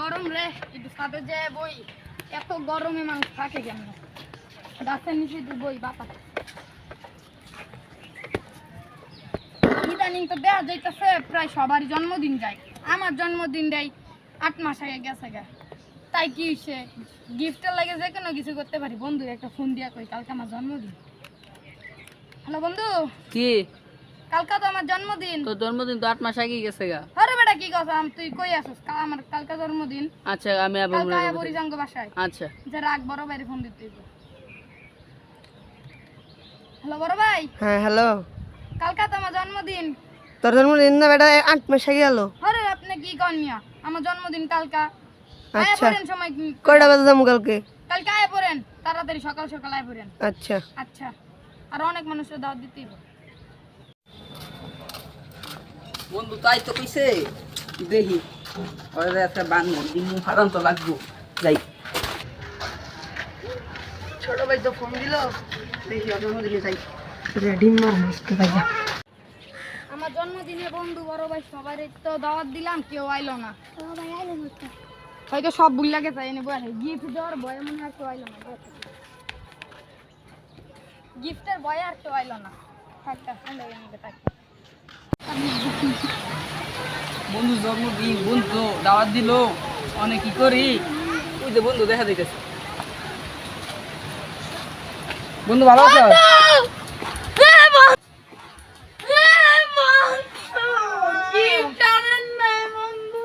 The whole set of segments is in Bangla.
গরম রে কিন্তু সাথে যে বই এত গরমে মানুষ থাকে কেমন গাছের নিচে বই বাতাস ইদানিং তো দেয়া যাইতেছে প্রায় সবারই জন্মদিন যায়। আমার জন্মদিন দেয় আট মাস আগে গেছে গা। তাই কি সে গিফটের লাগে যে কোনো কিছু করতে পারি। বন্ধু একটা ফোন দিয়া কই কালকে আমার জন্মদিন। হ্যালো বন্ধু? কি? কালকে তো আমার জন্মদিন। তো জন্মদিন তো আট মাস আগে গেছে গা। কি কথা? আম তুই কই আসছ আমার কালকে জন্মদিন। আচ্ছা আমি আবার কালকে আয়া। বলি যাঙ্গ বাসায়। আচ্ছা। যে রাগ বড় ফোন দিতে হ্যালো বড় ভাই? হ্যাঁ হ্যালো। কালকে তো আমার জন্মদিন। তোর জন্মদিন না বেটা আট মাস আগে গেল। আরে আপনি কি কন মিয়া? আমার জন্মদিন কালকা। আয়া আচ্ছা। পড়েন সময় কয়টা বাজে যাব কালকে? কালকে আয়া পড়েন। তাড়াতাড়ি সকাল সকাল আয়া পড়েন। আচ্ছা। আচ্ছা। আর অনেক মানুষের দাওয়াত দিতেই বন্ধু তাই তো কইছে। দেখি ওরে একটা বান্ধব দিন হারান তো লাগবো। যাই। ছোট ভাই তো ফোন দিল দেখি যাই। ডিম মার মস্ত ভাইয়া আমার জন্মদিনে বন্ধু বড় ভাই সবাই তো দাওয়াত দিলাম কেউ আইলো না। হয়তো সব ভুল লাগে তাই এনে বয়ে গিফট দেওয়ার ভয়ে মনে হয় কেউ আইলো না। গিফটের ভয়ে আর কেউ আইলো না। আমাকে তাকে বন্ধু জন্মদিন বন্ধু দাওয়াত দিল অনেক কি করি? ওই যে বন্ধু দেখা দিতেছে বন্ধু ভালো আছো? গিফট আনেন না বন্ধু।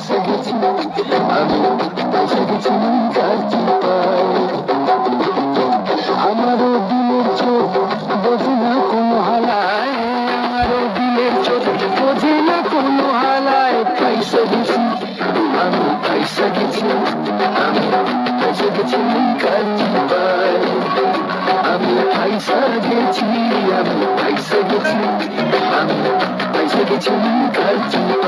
আগে গিফট এখন আবার আইছো গিফট আমারও দিলের চোখ বোঝে না কোনো হালায় আমারও দিলের চোখ বোঝে না কোনো হালায় খাইসা গেছি আমি খাইসা গেছি আমি খাইসা গেছি কাটি পায় আমি খাইসা গেছি আমি খাইসা গেছি আমি খাইসা গেছি কাটি পায়